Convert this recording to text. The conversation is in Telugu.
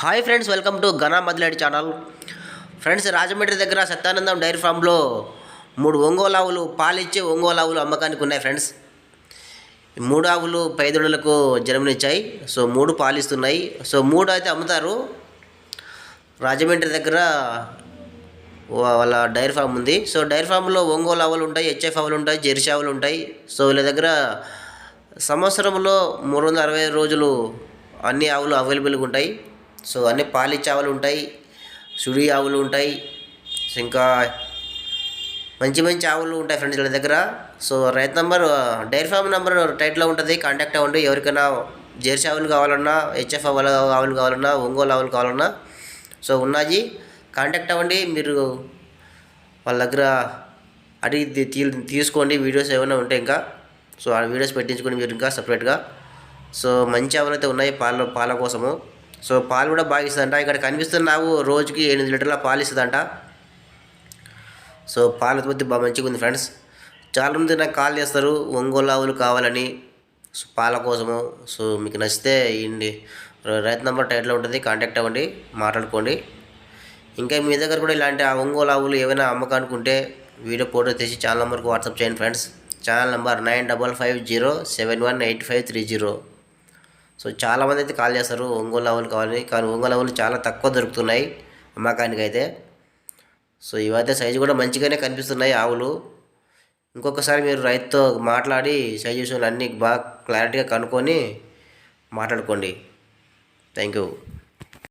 హాయ్ ఫ్రెండ్స్ వెల్కమ్ టు ఘనా మదిలాడి ఛానల్. ఫ్రెండ్స్ రాజమండ్రి దగ్గర సత్యానందం డైరీ ఫామ్లో మూడు ఒంగోలు ఆవులు పాలిచ్చే ఒంగోలు ఆవులు అమ్మకానికి ఉన్నాయి ఫ్రెండ్స్. ఈ మూడు ఆవులు పైదొడులకు జన్మనిచ్చాయి. సో మూడు పాలిస్తున్నాయి. సో మూడు అయితే అమ్ముతారు. రాజమండ్రి దగ్గర వాళ్ళ డైరీ ఫామ్ ఉంది. సో డైరీ ఫామ్లో ఒంగోలు ఆవులు ఉంటాయి హెచ్ఎఫ్ ఆవులు ఉంటాయి జెర్సీ ఆవులు ఉంటాయి. సో వీళ్ళ దగ్గర సంవత్సరంలో మూడు వందల అరవై రోజులు అన్ని ఆవులు అవైలబుల్గా ఉంటాయి. సో అన్ని పాలిచ్చావులు ఉంటాయి సుడి ఆవులు ఉంటాయి సో ఇంకా మంచి మంచి ఆవులు ఉంటాయి ఫ్రెండ్స్ వీళ్ళ దగ్గర. సో రైతు నంబర్ డైరీ ఫామ్ నెంబర్ టైట్లో ఉంటుంది కాంటాక్ట్ అవ్వండి. ఎవరికైనా జెర్సీ ఆవులు కావాలన్నా హెచ్ఎఫ్ ఆవులు ఆవులు కావాలన్నా ఒంగోలు ఆవులు కావాలన్నా సో ఉన్నాయి. కాంటాక్ట్ అవ్వండి మీరు వాళ్ళ దగ్గర అడిగి తీ- తీ- తీసుకోండి. వీడియోస్ ఏమైనా ఉంటే ఇంకా. సో ఆ వీడియోస్ పెట్టించుకొని మీరు ఇంకా సపరేట్గా సో మంచి ఆవులు అయితే ఉన్నాయి పాల పాల కోసము. సో పాలు కూడా బాగా ఇస్తుందంట. ఇక్కడ కనిపిస్తున్నావు రోజుకి ఎనిమిది లీటర్ల పాలు ఇస్తుందంట. సో పాల ఉత్పత్తి బాగా మంచిగా ఉంది ఫ్రెండ్స్. చాలామంది నాకు కాల్ చేస్తారు ఒంగోలు ఆవులు కావాలని. సో పాల కోసము సో మీకు నచ్చితే ఇండి రైతు నెంబర్ టైట్లో ఉంటుంది కాంటాక్ట్ అవ్వండి మాట్లాడుకోండి. ఇంకా మీ దగ్గర కూడా ఇలాంటి ఆ ఒంగోలు ఆవులు ఏమైనా అమ్మకానుకుంటే వీడియో ఫోటో తీసి ఛానల్ నెంబర్కి వాట్సాప్ చేయండి friends. Channel number nine double five zero seven one eight five three zero. So చాలామంది అయితే కాల్ చేస్తారు ఒంగోలు ఆవులు కావాలని కానీ ఒంగోలు ఆవులు చాలా తక్కువ దొరుకుతున్నాయి అమ్మకానికి అయితే సో ఇవైతే సైజు కూడా మంచిగానే కనిపిస్తున్నాయి ఆవులు. ఇంకొకసారి మీరు రైతుతో మాట్లాడి సైజు విషయాలు అన్నీ బాగా క్లారిటీగా కనుక్కొని మాట్లాడుకోండి. Thank you.